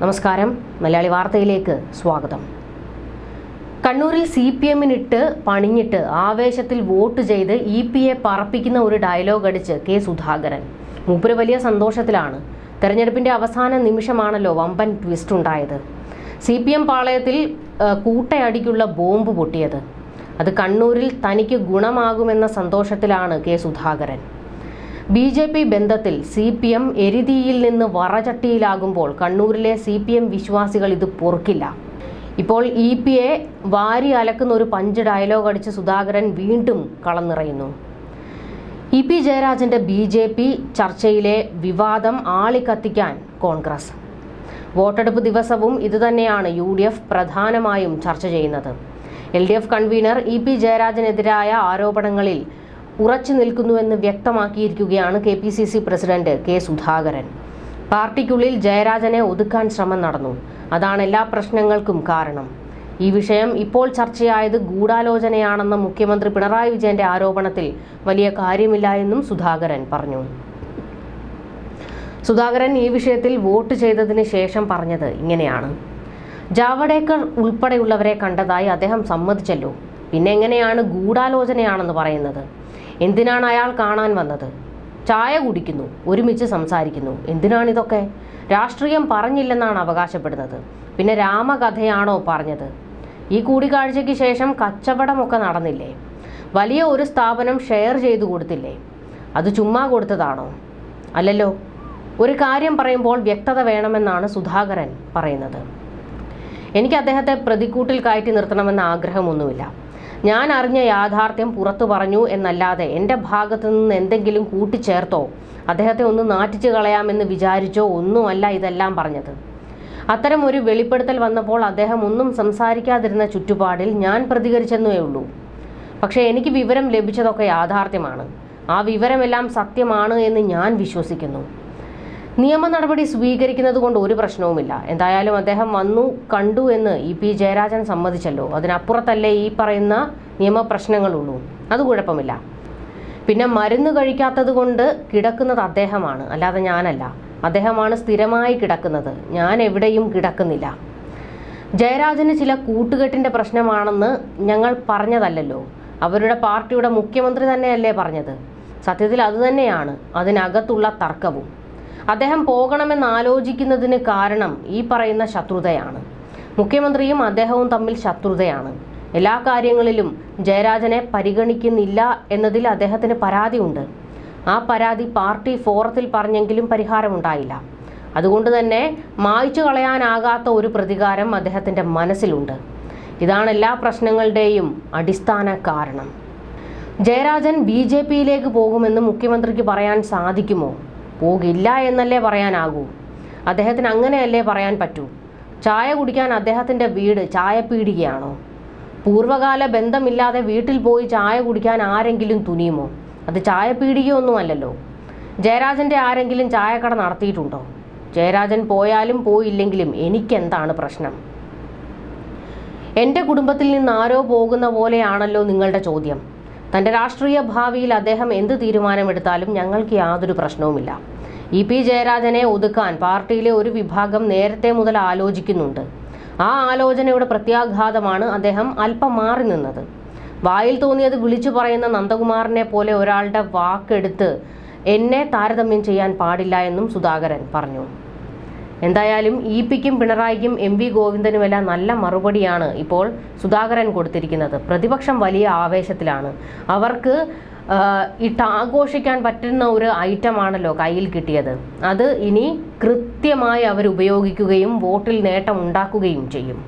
നമസ്കാരം. മലയാളി വാർത്തയിലേക്ക് സ്വാഗതം. കണ്ണൂരിൽ സി പി എമ്മിനിട്ട് പണിഞ്ഞിട്ട് ആവേശത്തിൽ വോട്ട് ചെയ്ത് ഇ പി എ പറപ്പിക്കുന്ന ഒരു ഡയലോഗ് അടിച്ച് കെ സുധാകരൻ. മൂപ്പര് വലിയ സന്തോഷത്തിലാണ്. തെരഞ്ഞെടുപ്പിന്റെ അവസാന നിമിഷമാണല്ലോ വമ്പൻ ട്വിസ്റ്റ് ഉണ്ടായത്. സി പി എം പാളയത്തിൽ കൂട്ടയടിക്കുള്ള ബോംബ് പൊട്ടിയത്. അത് കണ്ണൂരിൽ തനിക്ക് ഗുണമാകുമെന്ന സന്തോഷത്തിലാണ് K Sudhakaran. B J P ബന്ധത്തിൽ സി പി എം എരിതിയിൽ നിന്ന് വറചട്ടിയിലാകുമ്പോൾ കണ്ണൂരിലെ സി പി എം വിശ്വാസികൾ ഇത് പൊറുക്കില്ല. ഇപ്പോൾ ഇ പി എ വാരി അലക്കുന്ന ഒരു പഞ്ച് ഡയലോഗ് അടിച്ച് സുധാകരൻ വീണ്ടും കളന്നിറയുന്നു. ഇ പി ജയരാജന്റെ ബി ജെ പി ചർച്ചയിലെ വിവാദം ആളിക്കത്തിക്കാൻ കോൺഗ്രസ്. വോട്ടെടുപ്പ് ദിവസവും ഇതുതന്നെയാണ് യു ഡി എഫ് പ്രധാനമായും ചർച്ച ചെയ്യുന്നത്. L D F convenor E P ജയരാജനെതിരായ ആരോപണങ്ങളിൽ ഉറച്ചു നിൽക്കുന്നുവെന്ന് വ്യക്തമാക്കിയിരിക്കുകയാണ് K P C C president K Sudhakaran. പാർട്ടിക്കുള്ളിൽ ജയരാജനെ ഒതുക്കാൻ ശ്രമം നടന്നു. അതാണ് എല്ലാ പ്രശ്നങ്ങൾക്കും കാരണം. ഈ വിഷയം ഇപ്പോൾ ചർച്ചയായത് ഗൂഢാലോചനയാണെന്ന മുഖ്യമന്ത്രി പിണറായി വിജയന്റെ ആരോപണത്തിൽ വലിയ കാര്യമില്ല എന്നും സുധാകരൻ പറഞ്ഞു. സുധാകരൻ ഈ വിഷയത്തിൽ വോട്ട് ചെയ്തതിന് ശേഷം പറഞ്ഞത് ഇങ്ങനെയാണ്. ജാവഡേക്കർ ഉൾപ്പെടെയുള്ളവരെ കണ്ടതായി അദ്ദേഹം സമ്മതിച്ചല്ലോ. പിന്നെ എങ്ങനെയാണ് ഗൂഢാലോചനയാണെന്ന് പറയുന്നത്? എന്തിനാണ് അയാൾ കാണാൻ വന്നത്? ചായ കുടിക്കുന്നു ഒരുമിച്ച് സംസാരിക്കുന്നു. എന്തിനാണിതൊക്കെ? രാഷ്ട്രീയം പറഞ്ഞില്ലെന്നാണ് അവകാശപ്പെടുന്നത്. പിന്നെ രാമകഥയാണോ പറഞ്ഞത്? ഈ കൂടിക്കാഴ്ചയ്ക്ക് ശേഷം കച്ചവടമൊക്കെ നടന്നില്ലേ? വലിയ ഒരു സ്ഥാപനം ഷെയർ ചെയ്തു കൊടുത്തില്ലേ? അത് ചുമ്മാ കൊടുത്തതാണോ? അല്ലല്ലോ. ഒരു കാര്യം പറയുമ്പോൾ വ്യക്തത വേണമെന്നാണ് സുധാകരൻ പറയുന്നത്. എനിക്ക് അദ്ദേഹത്തെ പ്രതിക്കൂട്ടിൽ കയറ്റി നിർത്തണമെന്ന ആഗ്രഹമൊന്നുമില്ല. ഞാൻ അറിഞ്ഞ യാഥാർത്ഥ്യം പുറത്തു പറഞ്ഞു എന്നല്ലാതെ എന്റെ ഭാഗത്തു നിന്ന് എന്തെങ്കിലും കൂട്ടിച്ചേർത്തോ? അദ്ദേഹത്തെ ഒന്ന് നാറ്റിച്ചു കളയാമെന്ന് വിചാരിച്ചോ? ഒന്നുമല്ല ഇതെല്ലാം പറഞ്ഞത്. അത്തരം ഒരു വെളിപ്പെടുത്തൽ വന്നപ്പോൾ അദ്ദേഹം ഒന്നും സംസാരിക്കാതിരുന്ന ചുറ്റുപാടിൽ ഞാൻ പ്രതികരിച്ചെന്നേ ഉള്ളൂ. പക്ഷേ എനിക്ക് വിവരം ലഭിച്ചതൊക്കെ യാഥാർത്ഥ്യമാണ്. ആ വിവരമെല്ലാം സത്യമാണ് എന്ന് ഞാൻ വിശ്വസിക്കുന്നു. നിയമ നടപടി സ്വീകരിക്കുന്നത് കൊണ്ട് ഒരു പ്രശ്നവുമില്ല. എന്തായാലും അദ്ദേഹം വന്നു കണ്ടു എന്ന് ഇ പി ജയരാജൻ സമ്മതിച്ചല്ലോ. അതിനപ്പുറത്തല്ലേ ഈ പറയുന്ന നിയമപ്രശ്നങ്ങളുള്ളൂ അത് കുഴപ്പമില്ല. പിന്നെ മരുന്ന് കഴിക്കാത്തത് കൊണ്ട് കിടക്കുന്നത് അദ്ദേഹമാണ്. അല്ലാതെ ഞാനല്ല. അദ്ദേഹമാണ് സ്ഥിരമായി കിടക്കുന്നത്. ഞാൻ എവിടെയും കിടക്കുന്നില്ല. ജയരാജന് ചില കൂട്ടുകെട്ടിന്റെ പ്രശ്നമാണെന്ന് ഞങ്ങൾ പറഞ്ഞതല്ലല്ലോ. അവരുടെ പാർട്ടിയുടെ മുഖ്യമന്ത്രി തന്നെയല്ലേ പറഞ്ഞത്. സത്യത്തിൽ അതുതന്നെയാണ് അതിനകത്തുള്ള തർക്കവും. അദ്ദേഹം പോകണമെന്ന് ആലോചിക്കുന്നതിന് കാരണം ഈ പറയുന്ന ശത്രുതയാണ്. മുഖ്യമന്ത്രിയും അദ്ദേഹവും തമ്മിൽ ശത്രുതയാണ്. എല്ലാ കാര്യങ്ങളിലും ജയരാജനെ പരിഗണിക്കുന്നില്ല എന്നതിൽ അദ്ദേഹത്തിന് പരാതിയുണ്ട്. ആ പരാതി പാർട്ടി ഫോറത്തിൽ പറഞ്ഞെങ്കിലും പരിഹാരമുണ്ടായില്ല. അതുകൊണ്ട് തന്നെ മായ്ച്ചു കളയാനാകാത്ത ഒരു പ്രതികാരം അദ്ദേഹത്തിന്റെ മനസ്സിലുണ്ട്. ഇതാണ് എല്ലാ പ്രശ്നങ്ങളുടെയും അടിസ്ഥാന കാരണം. ജയരാജൻ ബി ജെ പിയിലേക്ക് പോകുമെന്ന് മുഖ്യമന്ത്രിക്ക് പറയാൻ സാധിക്കുമോ? പോകില്ല എന്നല്ലേ പറയാനാകൂ? അദ്ദേഹത്തിന് അങ്ങനെയല്ലേ പറയാൻ പറ്റൂ? ചായ കുടിക്കാൻ അദ്ദേഹത്തിന്റെ വീട് ചായപ്പീടികയാണോ പൂർവകാല ബന്ധമില്ലാതെ വീട്ടിൽ പോയി ചായ കുടിക്കാൻ ആരെങ്കിലും തുനിയുമോ? അത് ചായപ്പീടികയൊന്നുമല്ലല്ലോ ജയരാജന്റെ ആരെങ്കിലും ചായക്കട നടത്തിയിട്ടുണ്ടോ? ജയരാജൻ പോയാലും പോയില്ലെങ്കിലും എനിക്കെന്താണ് പ്രശ്നം? എന്റെ കുടുംബത്തിൽ നിന്ന് ആരോ പോകുന്ന പോലെയാണല്ലോ നിങ്ങളുടെ ചോദ്യം. തന്റെ രാഷ്ട്രീയ ഭാവിയിൽ അദ്ദേഹം എന്ത് തീരുമാനമെടുത്താലും ഞങ്ങൾക്ക് യാതൊരു പ്രശ്നവുമില്ല. ഇ പി ജയരാജനെ ഒതുക്കാൻ പാർട്ടിയിലെ ഒരു വിഭാഗം നേരത്തെ മുതൽ ആലോചിക്കുന്നുണ്ട്. ആ ആലോചനയുടെ പ്രത്യാഘാതമാണ് അദ്ദേഹം അല്പം മാറി നിന്നത്. വായിൽ തോന്നിയത് വിളിച്ചു പറയുന്ന നന്ദകുമാറിനെ പോലെ ഒരാളുടെ വാക്കെടുത്ത് എന്നെ താരതമ്യം ചെയ്യാൻ പാടില്ല എന്നും സുധാകരൻ പറഞ്ഞു. എന്തായാലും ഇ പിക്കും പിണറായിക്കും എം വി ഗോവിന്ദനുമെല്ലാം നല്ല മറുപടിയാണ് ഇപ്പോൾ സുധാകരൻ കൊടുത്തിരിക്കുന്നത്. പ്രതിപക്ഷം വലിയ ആവേശത്തിലാണ്. അവർക്ക് ഇട്ട് ആഘോഷിക്കാൻ പറ്റുന്ന ഒരു ഐറ്റമാണല്ലോ കയ്യിൽ കിട്ടിയത്. അത് ഇനി കൃത്യമായി അവർ ഉപയോഗിക്കുകയും വോട്ടിൽ നേട്ടം ഉണ്ടാക്കുകയും ചെയ്യും.